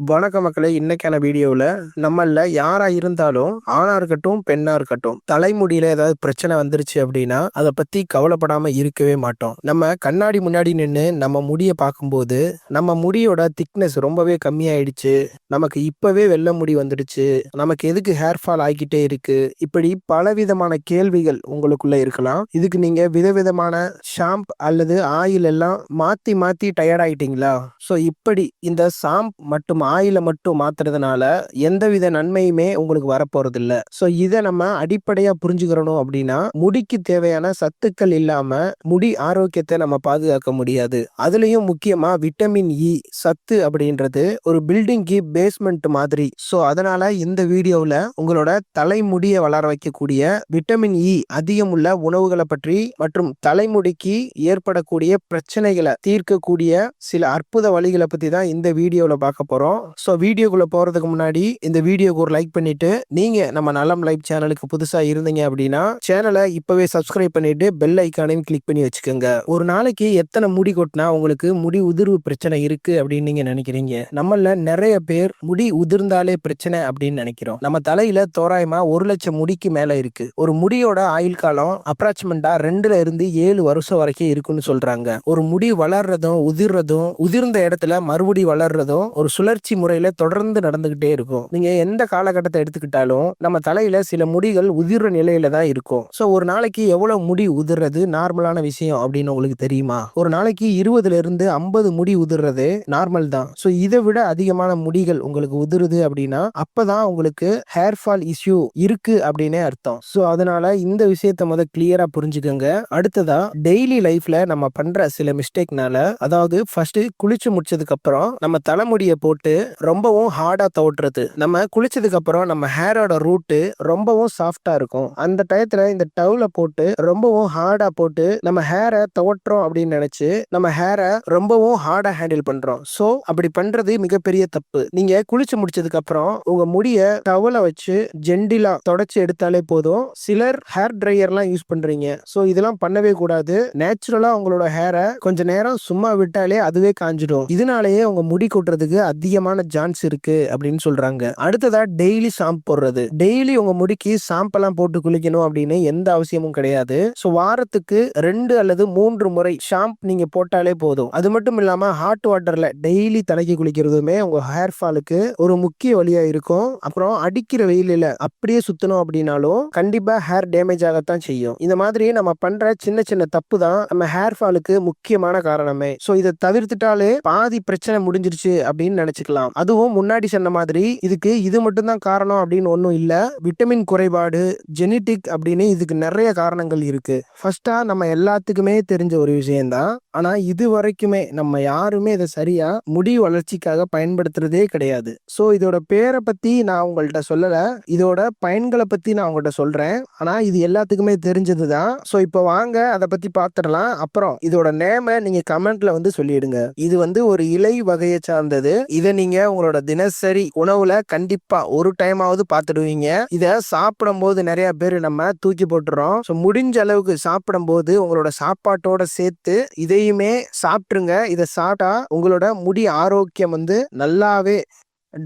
வணக்க மக்களே. இன்னைக்கான வீடியோவில் நம்மள யாராக இருந்தாலும் ஆணாக இருக்கட்டும் பெண்ணாக இருக்கட்டும் தலைமுடியில் ஏதாவது பிரச்சனை வந்துருச்சு அப்படின்னா அதை பற்றி கவலைப்படாமல் இருக்கவே மாட்டோம். நம்ம கண்ணாடி முன்னாடி நின்று நம்ம முடியை பார்க்கும்போது நம்ம முடியோட திக்னஸ் ரொம்பவே கம்மியாயிடுச்சு. நமக்கு இப்போவே வெள்ள முடி வந்துடுச்சு. நமக்கு எதுக்கு ஹேர் ஃபால் ஆகிக்கிட்டே இருக்கு? இப்படி பலவிதமான கேள்விகள் உங்களுக்குள்ள இருக்கலாம். இதுக்கு நீங்க விதவிதமான ஷாம்ப் அல்லது ஆயில் எல்லாம் மாற்றி மாற்றி டயர்ட் ஆயிட்டீங்களா? ஸோ இப்படி இந்த ஷாம்ப் மட்டுமா? ஆயிலை மட்டும் மாத்துறதுனால எந்தவித நன்மையுமே உங்களுக்கு வரப்போறது இல்ல ஸோ இதை நம்ம அடிப்படையா புரிஞ்சுக்கிறணும் அப்படின்னா முடிக்கு தேவையான சத்துக்கள் இல்லாம முடி ஆரோக்கியத்தை நம்ம பாதுகாக்க முடியாது. அதுலயும் முக்கியமா விட்டமின் இ சத்து அப்படின்றது ஒரு பில்டிங்க்கு பேஸ்மெண்ட் மாதிரி. ஸோ அதனால இந்த வீடியோவில் உங்களோட தலைமுடியை வளர வைக்கக்கூடிய விட்டமின் இ அதிகம் உள்ள உணவுகளை பற்றி மற்றும் தலைமுடிக்கு ஏற்படக்கூடிய பிரச்சனைகளை தீர்க்கக்கூடிய சில அற்புத வழிகளை பத்தி தான் இந்த வீடியோவில் பார்க்க போகிறோம் ஸோ வீடியோக்குள்ளே போகிறதுக்கு முன்னாடி இந்த வீடியோக்கு ஒரு லைக் பண்ணிவிட்டு நீங்கள் நம்ம நலம் லைஃப் சேனலுக்கு புதுசாக இருந்தீங்க அப்படின்னா சேனலை இப்போவே சப்ஸ்கிரைப் பண்ணிவிட்டு பெல் ஐக்கானையும் கிளிக் பண்ணி வச்சுக்கோங்க. ஒரு நாளைக்கு எத்தனை முடி கொட்டினா உங்களுக்கு முடி உதிர்வு பிரச்சனை இருக்குது அப்படின்னு நீங்கள் நினைக்கிறீங்க? நம்மள நிறைய பேர் முடி உதிர்ந்தாலே பிரச்சனை அப்படின்னு நினைக்கிறோம். நம்ம தலையில் தோராயமாக ஒரு லட்சம் முடிக்கு மேலே இருக்குது ஒரு முடியோட ஆயுள் காலம் அப்ராக்சிமெண்டா ரெண்டுல இருந்து ஏழு வருஷம் வரைக்கும் இருக்குன்னு சொல்கிறாங்க ஒரு முடி வளர்றதும் உதிர்றதும் உதிர்ந்த இடத்துல மறுபடி வளர்றதும் ஒரு சுழற்சி முறையில தொடர்ந்து நடந்துகிட்டே இருக்கும். நீங்க எந்த காலகட்டத்தை எடுத்துக்கிட்டாலும் நம்ம தலையில சில முடிகள் உதிர்ற நிலையில தான் இருக்கும். ஸோ ஒரு நாளைக்கு எவ்வளவு முடி உதிர்றது நார்மலான விஷயம் அப்படின்னு உங்களுக்கு தெரியுமா? ஒரு நாளைக்கு இருபதுல இருந்து ஐம்பது முடி உதிர்றது நார்மல் தான். ஸோ இதை விட அதிகமான முடிகள் உங்களுக்கு உதிருது அப்படின்னா அப்பதான் உங்களுக்கு ஹேர் ஃபால் இஷ்யூ இருக்கு அப்படின்னே அர்த்தம். ஸோ அதனால இந்த விஷயத்த முத கிளியரா புரிஞ்சுக்கோங்க. அடுத்ததா டெய்லி லைஃப்ல நம்ம பண்ற சில மிஸ்டேக்னால அதாவது ஃபர்ஸ்ட் குளிச்சு முடிச்சதுக்கு அப்புறம் நம்ம தலைமுடியை போட்டு ரொம்பவும் ஹார்டாக தோட்டுறது நம்ம குளிச்சதுக்கு அப்புறம் நம்ம ஹேரோட ரூட்டு ரொம்பவும் சாஃப்டாக இருக்கும். அந்த டயத்தில் இந்த டவுல போட்டு ரொம்பவும் ஹார்டாக போட்டு நம்ம ஹேரை துவட்டுறோம் அப்படின்னு நினச்சி நம்ம ஹேரை ரொம்பவும் ஹார்டாக ஹேண்டில் பண்ணுறோம் ஸோ அப்படி பண்ணுறது மிகப்பெரிய தப்பு. நீங்கள் குளிச்சு முடிச்சதுக்கு அப்புறம் உங்கள் முடியை டவலை வச்சு ஜென்டிலா தொடச்சி எடுத்தாலே போதும். சிலர் ஹேர் ட்ரையர்லாம் யூஸ் பண்ணுறீங்க ஸோ இதெல்லாம் பண்ணவே கூடாது. நேச்சுரலாக உங்களோட ஹேரை கொஞ்ச நேரம் சும்மா விட்டாலே அதுவே காஞ்சிடும். இதனாலேயே உங்க முடி கொட்டுறதுக்கு அதிகமாக அதிகமான சான்ஸ் இருக்கு அப்படின்னு சொல்றாங்க. அடுத்ததா டெய்லி ஷாம்பு போடுறது. டெய்லி உங்க முடிக்கு ஷாம்பெல்லாம் போட்டு குளிக்கணும் அப்படின்னு எந்த அவசியமும் கிடையாது. ஸோ வாரத்துக்கு ரெண்டு அல்லது மூன்று முறை ஷாம்பு நீங்க போட்டாலே போதும். அது மட்டும் இல்லாம ஹாட் வாட்டர்ல டெய்லி தலைக்கு குளிக்கிறதுமே உங்க ஹேர் ஃபாலுக்கு ஒரு முக்கிய வழியா இருக்கும். அப்புறம் அடிக்கிற வெயிலில் அப்படியே சுத்தணும் அப்படின்னாலும் கண்டிப்பா ஹேர் டேமேஜ் ஆகத்தான் செய்யும். இந்த மாதிரி நம்ம பண்ற சின்ன சின்ன தப்பு தான் நம்ம ஹேர் ஃபாலுக்கு முக்கியமான காரணமே. ஸோ இதை தவிர்த்துட்டாலே பாதி பிரச்சனை முடிஞ்சிருச்சு அப்படின்னு இருக்கலாம் அதுவும் முன்னாடி சொன்ன மாதிரி இதுக்கு இது மட்டும்தான் காரணம் அப்படின்னு ஒன்றும் இல்லை. விட்டமின் குறைபாடு ஜெனட்டிக் அப்படின்னு இதுக்கு நிறைய காரணங்கள் இருக்கு. ஃபர்ஸ்டா நம்ம எல்லாத்துக்குமே தெரிஞ்ச ஒரு விஷயம்தான். ஆனா இது வரைக்குமே நம்ம யாருமே இதை சரியா முடி வளர்ச்சிக்காக பயன்படுத்துறதே கிடையாது. ஸோ இதோட பேரை பத்தி நான் உங்கள்கிட்ட சொல்லல. இதோட பயன்களை பத்தி நான் உங்கள்கிட்ட சொல்றேன். ஆனா இது எல்லாத்துக்குமே தெரிஞ்சது தான் ஸோ இப்போ வாங்க அதை பத்தி பார்த்துடலாம் அப்புறம் இதோட நேமை நீங்க கமெண்ட்ல வந்து சொல்லிடுங்க. இது வந்து ஒரு இலை வகையை சார்ந்தது. இதை நீங்க உங்களோட தினசரி உணவுல கண்டிப்பா ஒரு டைம் ஆவது பார்த்துடுவீங்க இதை சாப்பிடும் போது நிறைய பேர் நம்ம தூக்கி போட்டுறோம். ஸோ முடிஞ்ச அளவுக்கு சாப்பிடும் போது உங்களோட சாப்பாட்டோட சேர்த்து இதையுமே சாப்பிட்ருங்க இதை சாப்பிட்டா உங்களோட முடி ஆரோக்கியம் வந்து நல்லாவே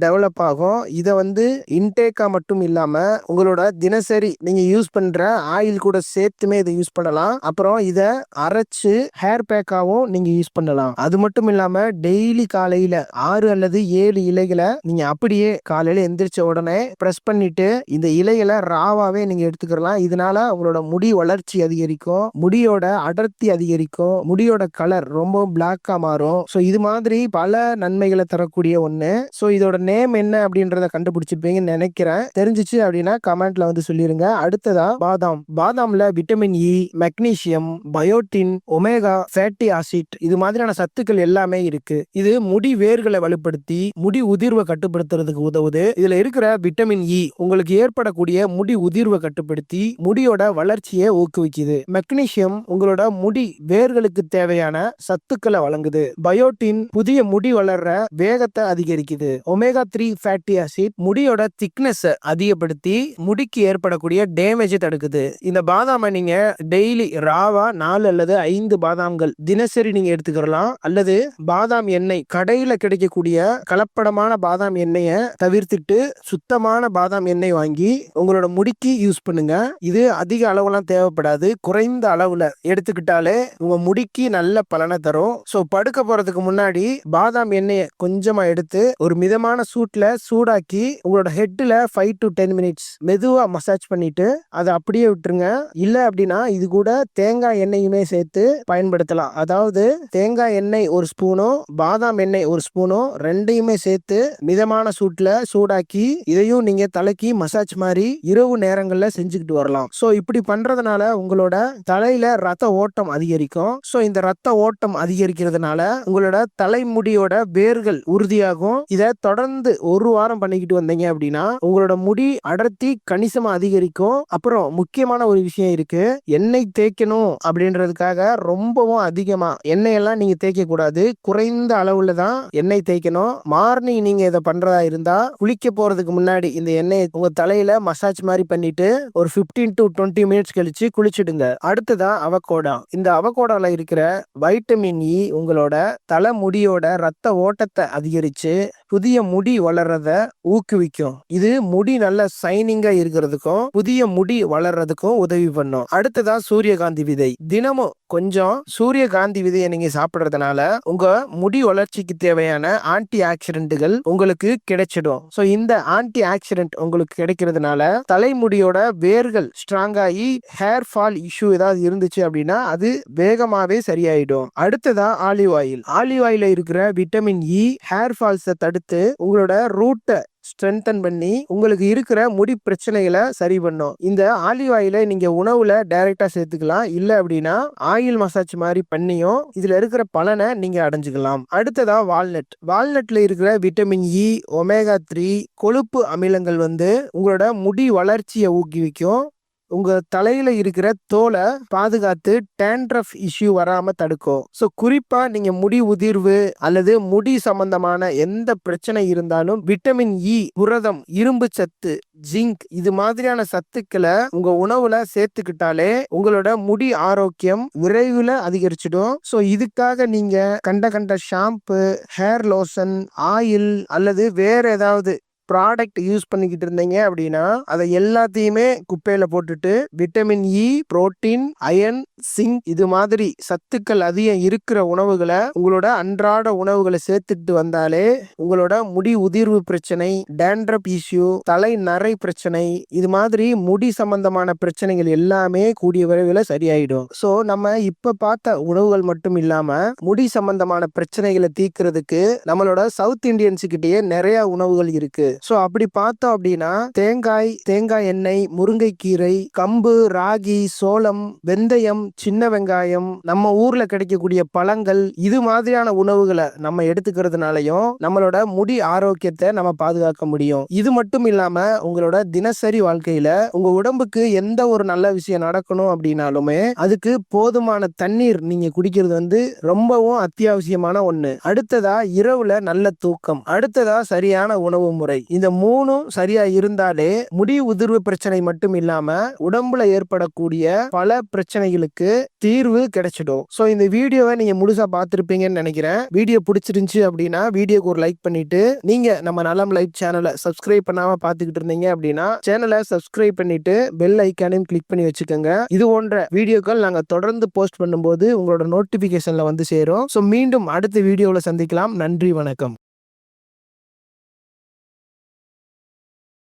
டெவலப் ஆகும். இதை வந்து இன்டேக்காக மட்டும் இல்லாமல் உங்களோட தினசரி நீங்கள் யூஸ் பண்ணுற ஆயில் கூட சேர்த்துமே இதை யூஸ் பண்ணலாம். அப்புறம் இதை அரைச்சு ஹேர் பேக்காகவும் நீங்கள் யூஸ் பண்ணலாம். அது மட்டும் இல்லாமல் டெய்லி காலையில் ஆறு அல்லது ஏழு இலைகளை நீங்கள் அப்படியே காலையில் எந்திரிச்ச உடனே ப்ரெஸ் பண்ணிட்டு இந்த இலைகளை ராவாகவே நீங்கள் எடுத்துக்கலாம். இதனால உங்களோட முடி வளர்ச்சி அதிகரிக்கும் முடியோட அடர்த்தி அதிகரிக்கும் முடியோட கலர் ரொம்ப பிளாக்காக மாறும். ஸோ இது மாதிரி பல நன்மைகளை தரக்கூடிய ஒன்று ஸோ இதோட நேம் என்ன அப்படின்றத கண்டுபிடிச்சிருப்பீங்கன்னு நினைக்கிறேன். தெரிஞ்சிச்சு அப்படின்னா கமெண்ட்ல வந்து சொல்லிருங்க. அடுத்ததா பாதாம். பாதாம்ல vitamin E magnesium biotin omega fatty acid இது மாதிரியான சத்துக்கள் எல்லாமே இருக்கு. இது முடி வேர்களை வலுப்படுத்தி முடி உதிர்வை கட்டுப்படுத்துறதுக்கு உதவுது. இதுல இருக்கிற விட்டமின் இ e உங்களுக்கு ஏற்படக்கூடிய முடி உதிர்வை கட்டுப்படுத்தி முடியோட வளர்ச்சியை ஊக்குவிக்குது. மெக்னீசியம் உங்களோட முடி வேர்களுக்கு தேவையான சத்துக்களை வழங்குது. பயோட்டின் புதிய முடி வளர்ற வேகத்தை அதிகரிக்குது. ஒமேகா த்ரீ ஃபேட்டி ஆசிட் முடியோட திக்னஸ் அதிகப்படுத்தி முடிக்கு ஏற்படக்கூடிய டேமேஜை தடுக்குது. இந்த பாதாமை நீங்க டெய்லி ராவா நாலு அல்லது ஐந்து பாதாம்கள் தினசரி நீங்க எடுத்துக்கலாம் அல்லது பாதாம் எண்ணெய் கடையில கிடைக்கக்கூடிய கலப்படமான பாதாம் எண்ணெயை தவிர்த்துட்டு சுத்தமான பாதாம் எண்ணெய் வாங்கி உங்களோட முடிக்கு யூஸ் பண்ணுங்க. இது அதிக அளவுலாம் தேவைப்படாது. குறைந்த அளவுல எடுத்துக்கிட்டாலே உங்க முடிக்கு நல்ல பலனை தரும். ஸோ படுக்க போறதுக்கு முன்னாடி பாதாம் எண்ணெயை கொஞ்சமா எடுத்து ஒரு மிதமான சூட்ல சூடாக்கி உங்களோட ஹெட்ல ஃபைவ் டு டென் மினிட்ஸ் மெதுவா மசாஜ் பண்ணிட்டு அதை அப்படியே விட்டுருங்க. இல்ல அப்படின்னா இது கூட தேங்காய் எண்ணெயுமே சேர்த்து பயன்படுத்தலாம். அதாவது தேங்காய் எண்ணெய் ஒரு ஸ்பூனும் பாதாம் எண்ணெய் ஒரு ஸ்பூனும் ரெண்டையுமே சேர்த்து மிதமான சூட்ல சூடாக்கி இதையும் நீங்க தலைக்கு மசாஜ் மாதிரி இரவு நேரங்கள்ல செஞ்சுக்கிட்டு வரலாம். ஸோ இப்படி பண்றதுனால உங்களோட தலையில ரத்த ஓட்டம் அதிகரிக்கும். ஸோ இந்த ரத்த ஓட்டம் அதிகரிக்கிறதுனால உங்களோட தலைமுடியோட வேர்கள் உறுதியாகும். இதை தொடர்ந்து ஒரு வாரம் பண்ணிக்கிட்டு வந்தீங்க அப்படின்னா உங்களோட முடி அடர்த்தி கணிசமா அதிகரிக்கும். அப்புறம் முக்கியமான ஒரு விஷயம் இருக்கு. எண்ணெய் தேய்க்கணும் அப்படின்றதுக்காக ரொம்பவும் அதிகமா எண்ணெய் எல்லாம் நீங்க தேய்க்க கூடாது. குறைந்த அளவுல தான் எண்ணெய் தேய்க்கணும். மார்னிங் நீங்க இதை பண்றதா இருந்தா குளிக்க போறதுக்கு முன்னாடி இந்த எண்ணெய் உங்க தலையில மசாஜ் மாதிரி பண்ணிட்டு ஒரு பிப்டீன் டு டுவெண்ட்டி மினிட்ஸ் கழிச்சு குளிச்சுடுங்க. அடுத்ததான் அவகோடா. இந்த அவகோடால இருக்கிற வைட்டமின் இ e உங்களோட தலை முடியோட ரத்த ஓட்டத்தை அதிகரிச்சு புதிய முடி வளர்றத ஊக்குவிக்கும். இது முடி நல்ல சைனிங்கா இருக்கிறதுக்கும் புதிய முடி வளர்றதுக்கும் உதவி பண்ணும். அடுத்ததா சூரியகாந்தி விதை. தினமும் கொஞ்சம் சூரியகாந்தி விதையை நீங்க சாப்பிடுறதுனால உங்க முடி வளர்ச்சிக்கு தேவையான ஆன்டி ஆக்சிடென்ட்டுகள் உங்களுக்கு கிடைச்சிடும். ஸோ இந்த ஆன்டி ஆக்சிடென்ட் உங்களுக்கு கிடைக்கிறதுனால தலைமுடியோட வேர்கள் ஸ்ட்ராங் ஆகி ஹேர் ஃபால் இஷ்யூ ஏதாவது இருந்துச்சு அப்படின்னா அது வேகமாவே சரியாயிடும். அடுத்ததா ஆலிவ் ஆயில் ஆலிவ் ஆயில இருக்கிற விட்டமின் இ ஹேர் ஃபால்ஸை தடுத்து உங்களோட ரூட்டை ஸ்ட்ரென்தன் பண்ணி உங்களுக்கு இருக்கிற முடி பிரச்சனைகளை சரி பண்ணும். இந்த ஆலிவ் ஆயிலை நீங்க உணவுல டைரக்டா சேர்த்துக்கலாம். இல்ல அப்படின்னா ஆயில் மசாஜ் மாதிரி பண்ணியும் இதுல இருக்கிற பலனை நீங்க அடைஞ்சுக்கலாம். அடுத்ததா வால்நட் வால்நட்ல இருக்கிற விட்டமின் இ ஒமேகா த்ரீ கொழுப்பு அமிலங்கள் வந்து உங்களோட முடி வளர்ச்சியை ஊக்குவிக்கும். உங்க தலையில இருக்கிற தோலை பாதுகாத்து டேண்ட்ரஃப் இஷ்யூ வராம தடுக்கும். ஸோ குறிப்பா நீங்க முடி உதிர்வு அல்லது முடி சம்பந்தமான எந்த பிரச்சனை இருந்தாலும் விட்டமின் இ e, புரதம் இரும்பு சத்து ஜிங்க் இது மாதிரியான சத்துக்களை உங்க உணவுல சேர்த்துக்கிட்டாலே உங்களோட முடி ஆரோக்கியம் விரைவில் அதிகரிச்சிடும். ஸோ இதுக்காக நீங்க கண்ட கண்ட ஷாம்பு ஹேர் லோஷன் ஆயில் அல்லது வேற ஏதாவது ப்ராடக்ட் யூஸ் பண்ணிக்கிட்டு இருந்தீங்க அப்படின்னா அதை எல்லாத்தையுமே குப்பையில போட்டுட்டு vitamin E protein iron zinc இது மாதிரி சத்துக்கள் அதிகம் இருக்கிற உணவுகளை உங்களோட அன்றாட உணவுகளை சேர்த்துட்டு வந்தாலே உங்களோட முடி உதிர்வு பிரச்சனை டேண்ட்ரப் இஷ்யூ தலை நரை பிரச்சனை இது மாதிரி முடி சம்பந்தமான பிரச்சனைகள் எல்லாமே கூடிய விரைவில் சரியாயிடும். ஸோ நம்ம இப்ப பார்த்த உணவுகள் மட்டும் இல்லாம முடி சம்பந்தமான பிரச்சனைகளை தீர்க்கிறதுக்கு நம்மளோட சவுத் இந்தியன்ஸ் கிட்டேயே நிறைய உணவுகள் இருக்கு. ஸோ அப்படி பார்த்தோம் அப்படின்னா தேங்காய் தேங்காய் எண்ணெய் முருங்கைக்கீரை கம்பு ராகி சோளம் வெந்தயம் சின்ன வெங்காயம் நம்ம ஊர்ல கிடைக்கக்கூடிய பழங்கள் இது மாதிரியான உணவுகளை நம்ம எடுத்துக்கிறதுனாலையும் நம்மளோட முடி ஆரோக்கியத்தை நம்ம பாதுகாக்க முடியும். இது மட்டும் இல்லாம உங்களோட தினசரி வாழ்க்கையில உங்க உடம்புக்கு எந்த ஒரு நல்ல விஷயம் நடக்கணும் அப்படின்னாலுமே அதுக்கு போதுமான தண்ணீர் நீங்க குடிக்கிறது வந்து ரொம்பவும் அத்தியாவசியமான ஒண்ணு. அடுத்ததா இரவுல நல்ல தூக்கம். அடுத்ததா சரியான உணவு முறை. இந்த மூணும் சரியா இருந்தாலே முடி உதிர்வு பிரச்சனை மட்டும் இல்லாம உடம்புல ஏற்படக்கூடிய பல பிரச்சனைகளுக்கு தீர்வு கிடைச்சிடும். ஸோ இந்த வீடியோவை நீங்க முழுசா பார்த்துருப்பீங்கன்னு நினைக்கிறேன். வீடியோ பிடிச்சிருந்துச்சு அப்படின்னா வீடியோக்கு ஒரு லைக் பண்ணிட்டு நீங்க நம்ம நலம் லைட் சேனலை சப்ஸ்கிரைப் பண்ணாம பார்த்துக்கிட்டு இருந்தீங்க அப்படின்னா சேனலை சப்ஸ்கிரைப் பண்ணிட்டு பெல் ஐக்கானையும் கிளிக் பண்ணி வச்சுக்கோங்க. இது போன்ற வீடியோக்கள் நாங்கள் தொடர்ந்து போஸ்ட் பண்ணும்போது உங்களோட நோட்டிபிகேஷன்ல வந்து சேரும். ஸோ மீண்டும் அடுத்த வீடியோவில் சந்திக்கலாம். நன்றி வணக்கம்.